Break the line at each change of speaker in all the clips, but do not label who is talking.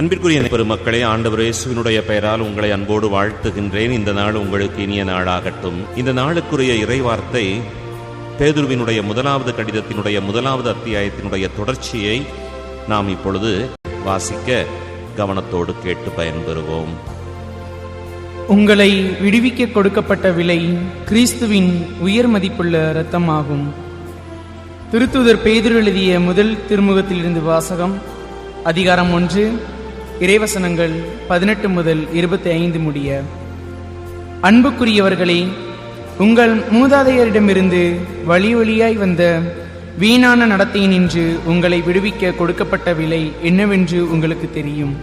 அன்பிற்குரிய பெருமக்களே ஆண்டவர் இயேசுவினுடைய பெயரால் உங்களை அன்போடு வாழ்த்துகின்றேன். இந்த நாள் உங்களுக்கு இனிய நாளாகட்டும். இந்த நாளுக்குரிய இறைவார்த்தை பேதுருவினுடைய முதலாவது கடிதத்தினுடைய முதலாவது அத்தியாயத்தினுடைய தொடர்ச்சியை நாம் இப்பொழுது வாசிக்க கவனத்தோடு கேட்டு பயன்பெறுவோம்.
உங்களை விடுவிக்க கொடுக்கப்பட்ட விலை கிறிஸ்துவின் உயர் மதிப்புள்ள இரத்தமாகும். திருத்துதர் பேதுரு எழுதிய முதல் திருமுகத்திலிருந்து வாசகம் அதிகாரம் ஒன்று இறைவசனங்கள் பதினெட்டு முதல் இருபத்தி ஐந்து முடிய அன்புக்குரியவர்களே உங்கள் மூதாதையரிடமிருந்து வழி வழியாய் வந்த வீணான நடத்தையினின்று உங்களை விடுவிக்க கொடுக்கப்பட்ட விலை என்னவென்று உங்களுக்கு தெரியும்.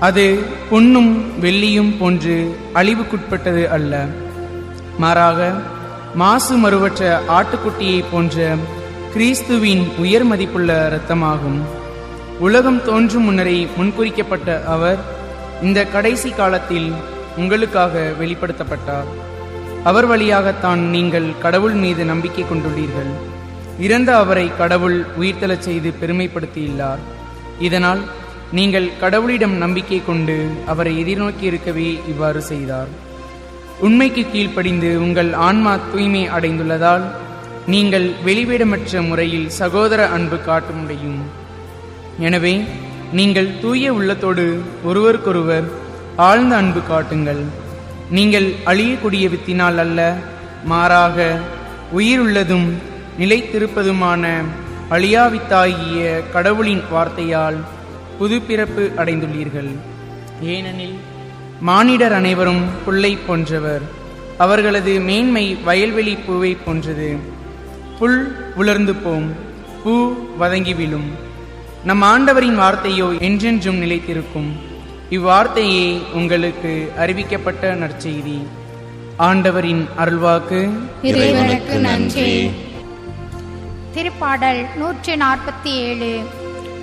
அது பொன்னும் வெள்ளியும் போன்று அழிவுக்குட்பட்டது அல்ல. மாறாக மாசு மறுவற்ற ஆட்டுக்குட்டியைப் போன்ற கிறிஸ்துவின் உயர் மதிப்புள்ள இரத்தமாகும். உலகம் தோன்றும் முன்னரே முன்குறிக்கப்பட்ட அவர் இந்த கடைசி காலத்தில் உங்களுக்காக வெளிப்படுத்தப்பட்டார். அவர் வழியாகத்தான் நீங்கள் கடவுள் மீது நம்பிக்கை கொண்டுள்ளீர்கள். இறந்த அவரை கடவுள் உயிர்த்தெழச் செய்து பெருமைப்படுத்தியுள்ளார். இதனால் நீங்கள் கடவுளிடம் நம்பிக்கை கொண்டு அவரை எதிர்நோக்கி இருக்கவே இவ்வாறு செய்தார். உண்மைக்கு கீழ்ப்படிந்து உங்கள் ஆன்மா தூய்மை அடைந்துள்ளதால் நீங்கள் வெளிவிடமற்ற முறையில் சகோதர அன்பு காட்ட முடியும். எனவே நீங்கள் தூய உள்ளத்தோடு ஒருவருக்கொருவர் ஆழ்ந்த அன்பு காட்டுங்கள். நீங்கள் அழியக்கூடிய வித்தினால் அல்ல மாறாக உயிருள்ளதும் நிலைத்திருப்பதுமான அழியாவித்தாகிய கடவுளின் வார்த்தையால் புதுப்பிறப்பு அடைந்துள்ளீர்கள். ஏனெனில் மானிடர் அனைவரும் புல்லை போன்றவர். அவர்களது மேன்மை வயல்வெளி பூவை போன்றது. புல் உலர்ந்து போம் பூ வதங்கி விழும். நம் ஆண்டவரின் வார்த்தையோ என்றென்றும் நிலைத்திருக்கும். இவ்வார்த்தையே உங்களுக்கு அறிவிக்கப்பட்ட நற்செய்தி. ஆண்டவரின் அருள்வாக்கு.
இறைவனுக்கு நன்றி. திருப்பாடல் நூற்றி நாற்பத்தி ஏழு.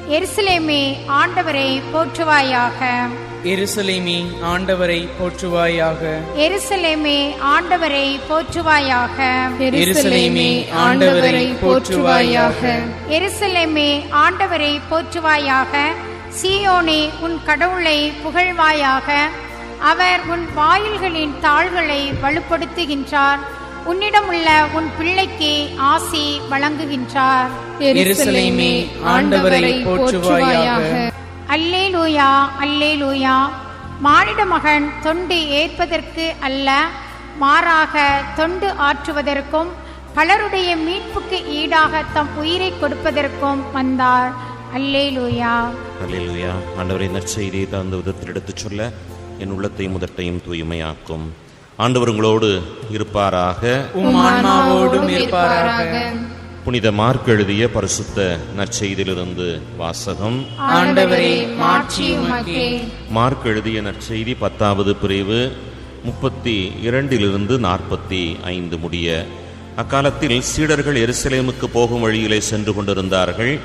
எருசலேமே ஆண்டவரை போற்றுவாயாக.
எருசலேமே ஆண்டவரை போற்றுவாயாக.
எருசலேமே ஆண்டவரை போற்றுவாயாக.
எருசலேமே ஆண்டவரை போற்றுவாயாக.
எருசலேமே ஆண்டவரை போற்றுவாயாக. சீயோனே உன் கடவுளை புகழ்வாயாக. அவர் உன் வாயில்களின் தாள்களை வலுப்படுத்துகின்றார். உன்னிடமுள்ள உன் பிள்ளைக்கு ஆசி வழங்குகின்றார்.
எருசலேமே ஆண்டவரை போற்றுவாயாக.
அல்லேலூயா அல்லேலூயா. மானிட மகன் தொண்டு ஏற்பதற்கு அல்ல மாறாக தொண்டு ஆற்றுவதற்கும் பலருடைய மீட்புக்கு ஈடாக தம் உயிரை கொடுப்பதற்கும் வந்தார். அல்லேலூயா.
அல்லேலூயா. ஆண்டவரை நற்செய்தியை தகுந்த விதத்தில் எடுத்துச் சொல்ல என் உள்ளத்தையும் முதட்டையும் தூய்மையாக்கும். ஆண்டவர் உங்களோடு இருப்பாராக.
உம் ஆன்மாவோடும் இருப்பாராக.
புனித மார்க் எழுதிய பரிசுத்த நற்செய்தியிலிருந்து வாசகம். மார்க் எழுதிய நற்செய்தி பத்தாவது பிரிவு முப்பத்தி இரண்டிலிருந்து நாற்பத்தி ஐந்து முடிய. அக்காலத்தில் சீடர்கள் எருசலேமுக்கு போகும் வழியிலே சென்று கொண்டிருந்தார்கள்.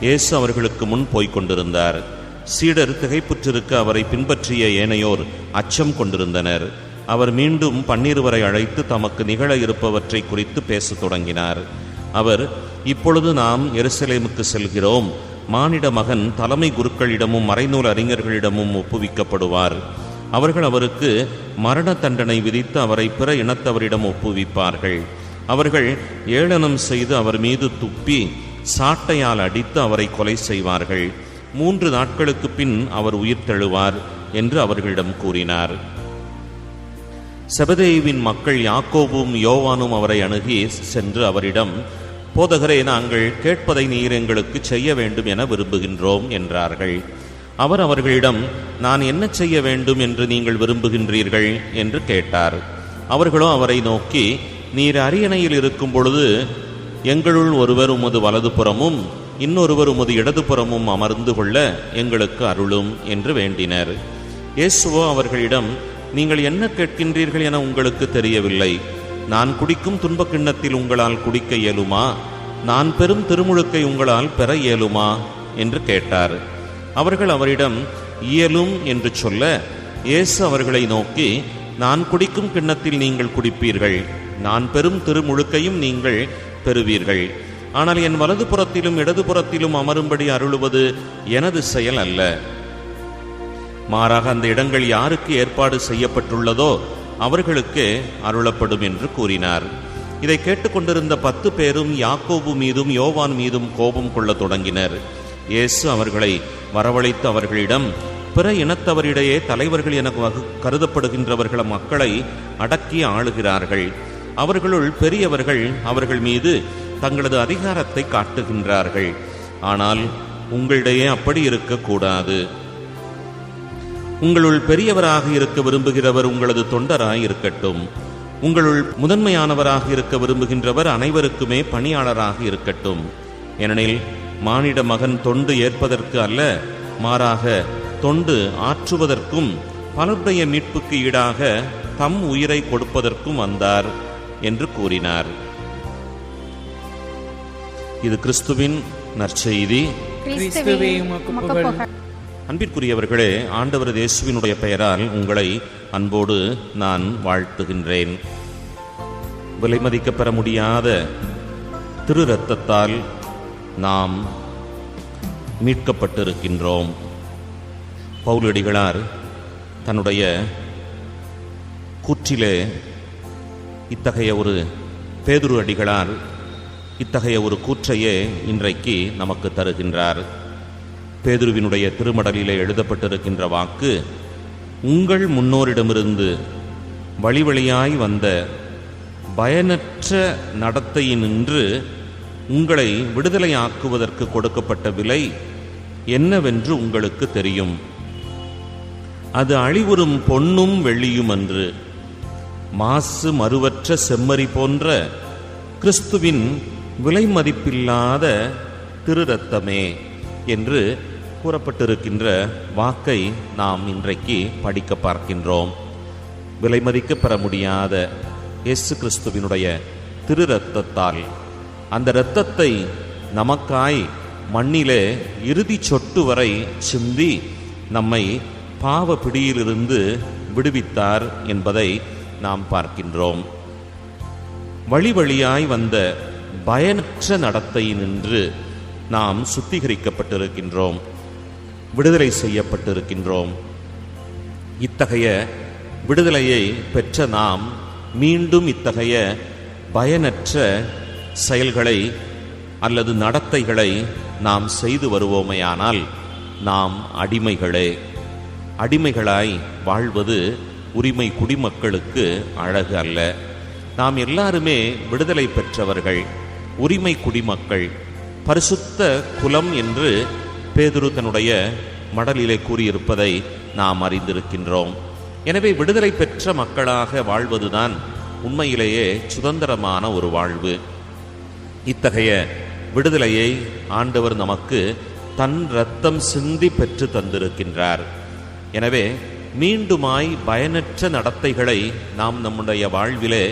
இயேசு அவர்களுக்கு முன் போய்க் கொண்டிருந்தார். சீடர் திகைப்புற்றிருக்க அவரை பின்பற்றிய ஏனையோர் அச்சம் கொண்டிருந்தனர். அவர் மீண்டும் பன்னிருவரை அழைத்து தமக்கு நிகழ இருப்பவற்றை குறித்து பேசத் தொடங்கினார். அவர் இப்பொழுது நாம் எருசலேமுக்கு செல்கிறோம். மானிட மகன் தலைமை குருக்களிடமும் மறைநூல் அறிஞர்களிடமும் ஒப்புவிக்கப்படுவார். அவர்கள் அவருக்கு மரண தண்டனை விதித்து அவரை பிற இனத்தவரிடம் ஒப்புவிப்பார்கள். அவர்கள் ஏளனம் செய்து அவர் மீது துப்பி சாட்டையால் அடித்து அவரை கொலை செய்வார்கள். மூன்று நாட்களுக்கு பின் அவர் உயிர் தழுவார் என்று அவர்களிடம் கூறினார். செபதேயுவின் மக்கள் யாக்கோவும் யோவானும் அவரை அணுகி சென்று அவரிடம் போதகரே நாங்கள் கேட்பதை நீர் எங்களுக்கு செய்ய வேண்டும் என விரும்புகின்றோம் என்றார்கள். அவர் அவர்களிடம் நான் என்ன செய்ய வேண்டும் என்று நீங்கள் விரும்புகின்றீர்கள்? என்று கேட்டார். அவர்களோ அவரை நோக்கி நீர் அரியணையில் இருக்கும் பொழுது எங்களுள் ஒருவர் உமது வலதுபுறமும் இன்னொருவர் உமது இடதுபுறமும் அமர்ந்து கொள்ள எங்களுக்கு அருளும் என்று வேண்டினர். இயேசுவோ அவர்களிடம் நீங்கள் என்ன கேட்கின்றீர்கள் என உங்களுக்கு தெரியவில்லை. நான் குடிக்கும் துன்பக் கிண்ணத்தில் உங்களால் குடிக்க இயலுமா? நான் பெரும் திருமுழுக்கை உங்களால் பெற இயலுமா? என்று கேட்டார். அவர்கள் அவரிடம் இயலும் என்று சொல்ல இயேசு அவர்களை நோக்கி நான் குடிக்கும் கிண்ணத்தில் நீங்கள் குடிப்பீர்கள். நான் பெரும் திருமுழுக்கையும் நீங்கள் பெறுவீர்கள். ஆனால் என் வலது வலதுபுறத்திலும் இடதுபுறத்திலும் அமரும்படி அருளுவது எனது செயல் அல்ல. மாறாக அந்த இடங்கள் யாருக்கு ஏற்பாடு செய்யப்பட்டுள்ளதோ அவர்களுக்கே அருளப்படும் என்று கூறினார். இதை கேட்டுக்கொண்டிருந்த பத்து பேரும் யாக்கோபு மீதும் யோவான் மீதும் கோபம் கொள்ளத் தொடங்கினர். இயேசு அவர்களை வரவழைத்து அவர்களிடம் பிற இனத்தவரிடையே தலைவர்கள் என வகு- கருதப்படுகின்றவர்கள மக்களை அடக்கி ஆளுகிறார்கள். அவர்களுள் பெரியவர்கள் அவர்கள் மீது தங்களது அதிகாரத்தை காட்டுகின்றார்கள். ஆனால் உங்களிடையே அப்படி இருக்கக்கூடாது. உங்களுள் பெரியவராக இருக்க விரும்புகிறவர் உங்களது தொண்டராய் இருக்கட்டும் உங்களுள் முதன்மையானவராக இருக்க விரும்புகின்றவர் அனைவருக்குமே பணியாளராக இருக்கட்டும். ஏனெனில் மானிட மகன் தொண்டு ஏற்பதற்கு அல்ல மாறாக தொண்டு ஆற்றுவதற்கும் பலருடைய மீட்புக்கு ஈடாக தம் உயிரை கொடுப்பதற்கும் வந்தார் என்று கூறினார். இது கிறிஸ்துவின் நற்செய்தி.
கிறிஸ்துவே உமக்கு புகழ்.
அன்பிற்குரியவர்களே ஆண்டவர் இயேசுவினுடைய பெயரால் உங்களை அன்போடு நான் வாழ்த்துகின்றேன். விலைமதிக்கப்பெற முடியாத திரு ரத்தத்தால் நாம் மீட்கப்பட்டிருக்கின்றோம். பவுலடிகளார் தன்னுடைய கூற்றிலே இத்தகைய ஒரு பேதுரு அடிகளார் இத்தகைய ஒரு கூற்றையே இன்றைக்கு நமக்கு தருகின்றார். பேதுருவினுடைய திருமடலிலே எழுதப்பட்டிருக்கின்ற வாக்கு உங்கள் முன்னோரிடமிருந்து வழிவழியாய் வந்த பயனற்ற நடத்தையினின்று உங்களை விடுதலையாக்குவதற்கு கொடுக்கப்பட்ட விலை என்னவென்று உங்களுக்கு தெரியும். அது அழிவுறும் பொன்னும் வெள்ளியும் அன்று மாசு மறுவற்ற செம்மறி போன்ற கிறிஸ்துவின் விலை மதிப்பில்லாத திரு ரத்தமே என்று கூறப்பட்டிருக்கின்ற வாக்கை நாம் இன்றைக்கு படிக்க பார்க்கின்றோம். விலைமதிக்க பெற முடியாத இயேசு கிறிஸ்துவினுடைய திரு ரத்தத்தால் அந்த இரத்தத்தை நமக்காய் மண்ணிலே இறுதி சொட்டு வரை சிந்தி நம்மை பாவ பிடியிலிருந்து விடுவித்தார் என்பதை நாம் பார்க்கின்றோம். வழி வழியாய் வந்த பயனற்ற நடத்தையினின்று நாம் சுத்திகரிக்கப்பட்டிருக்கின்றோம். விடுதலை செய்யப்பட்டிருக்கின்றோம். இத்தகைய விடுதலையை பெற்ற நாம் மீண்டும் இத்தகைய பயனற்ற செயல்களை அல்லது நடத்தைகளை நாம் செய்து வருவோமையானால் நாம் அடிமைகளே. அடிமைகளாய் வாழ்வது உரிமை குடிமக்களுக்கு அழகு அல்ல. நாம் எல்லாருமே விடுதலை பெற்றவர்கள் உரிமை குடிமக்கள் பரிசுத்த குலம் என்று பேதுரு தன்னுடைய மடலிலே கூறியிருப்பதை நாம் அறிந்திருக்கின்றோம். எனவே விடுதலை பெற்ற மக்களாக வாழ்வதுதான் உண்மையிலேயே சுதந்திரமான ஒரு வாழ்வு. இத்தகைய விடுதலையை ஆண்டவர் நமக்கு தன் ரத்தம் சிந்தி பெற்று தந்திருக்கின்றார். எனவே மீண்டுமாய் பயனற்ற நடத்தைகளை நாம் நம்முடைய வாழ்விலே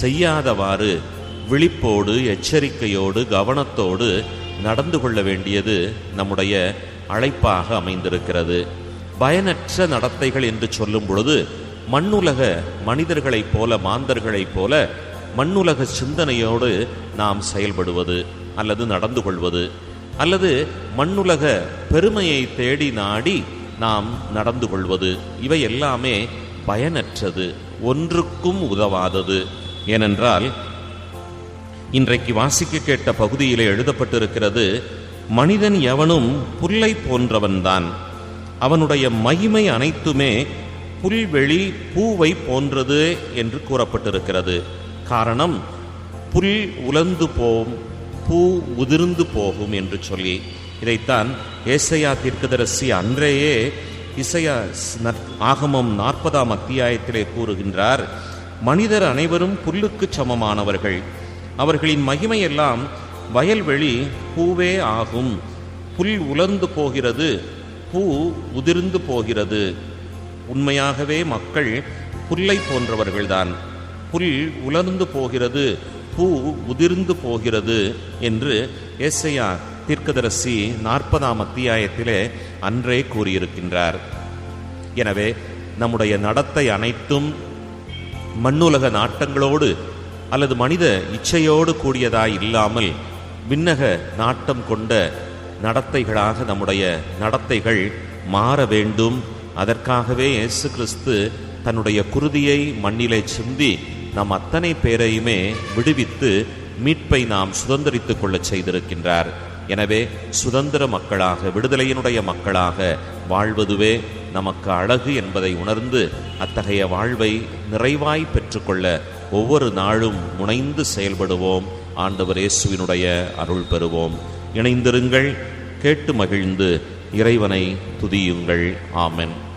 செய்யாதவாறு விழிப்போடு எச்சரிக்கையோடு கவனத்தோடு நடந்து கொள்ள வேண்டியது நம்முடைய அழைப்பாக அமைந்திருக்கிறது. பயனற்ற நடத்தைகள் என்று சொல்லும் பொழுது மண்ணுலக மனிதர்களைப் போல மாந்தர்களைப் போல மண்ணுலக சிந்தனையோடு நாம் செயல்படுவது அல்லது நடந்து கொள்வது அல்லது மண்ணுலக பெருமையை தேடி நாடி நாம் நடந்து கொள்வது இவை எல்லாமே பயனற்றது ஒன்றுக்கும் உதவாதது. ஏனென்றால் இன்றைக்கு வாசிக்க கேட்ட பகுதியிலே எழுதப்பட்டிருக்கிறது மனிதன் எவனும் புல்லை போன்றவன்தான். அவனுடைய மகிமை அனைத்துமே புல்வெளி பூவை போன்றது என்று கூறப்பட்டிருக்கிறது. காரணம் புல் உலர்ந்து போம் பூ உதிர்ந்து போகும் என்று சொல்லி. இதைத்தான் ஏசையா தீர்க்கதரசி அன்றையே இசையா ஆகமம் நாற்பதாம் அத்தியாயத்திலே கூறுகின்றார் மனிதர் அனைவரும் புல்லுக்கு சமமானவர்கள். அவர்களின் மகிமையெல்லாம் வயல்வெளி பூவே ஆகும். புல் உலர்ந்து போகிறது பூ உதிர்ந்து போகிறது. உண்மையாகவே மக்கள் புல்லை போன்றவர்கள்தான். புல் உலர்ந்து போகிறது பூ உதிர்ந்து போகிறது என்று ஏசையா தீர்க்கதரசி நாற்பதாம் அத்தியாயத்திலே அன்றே கூறியிருக்கின்றார். எனவே நம்முடைய நடத்தை அனைத்தும் மண்ணுலக நாட்டங்களோடு அல்லது மனித இச்சையோடு கூடியதாய் இல்லாமல் விண்ணக நாட்டம் கொண்ட நடத்தைகளாக நம்முடைய நடத்தைகள் மாற வேண்டும். அதற்காகவே இயேசு கிறிஸ்து தன்னுடைய குருதியை மண்ணிலே சிந்தி நம் அத்தனை பேரையுமே விடுவித்து மீட்பை நாம் சுதந்திரித்துக் கொள்ள செய்திருக்கின்றார். எனவே சுதந்திர மக்களாக விடுதலையினுடைய மக்களாக வாழ்வதுவே நமக்கு அழகு என்பதை உணர்ந்து அத்தகைய வாழ்வை நிறைவாய் பெற்றுக்கொள்ள ஒவ்வொரு நாளும் முனைந்து செயல்படுவோம். ஆண்டவர் இயேசுவினுடைய அருள் பெறுவோம். இணைந்திருங்கள் கேட்டு மகிழ்ந்து இறைவனை துதியுங்கள். ஆமென்.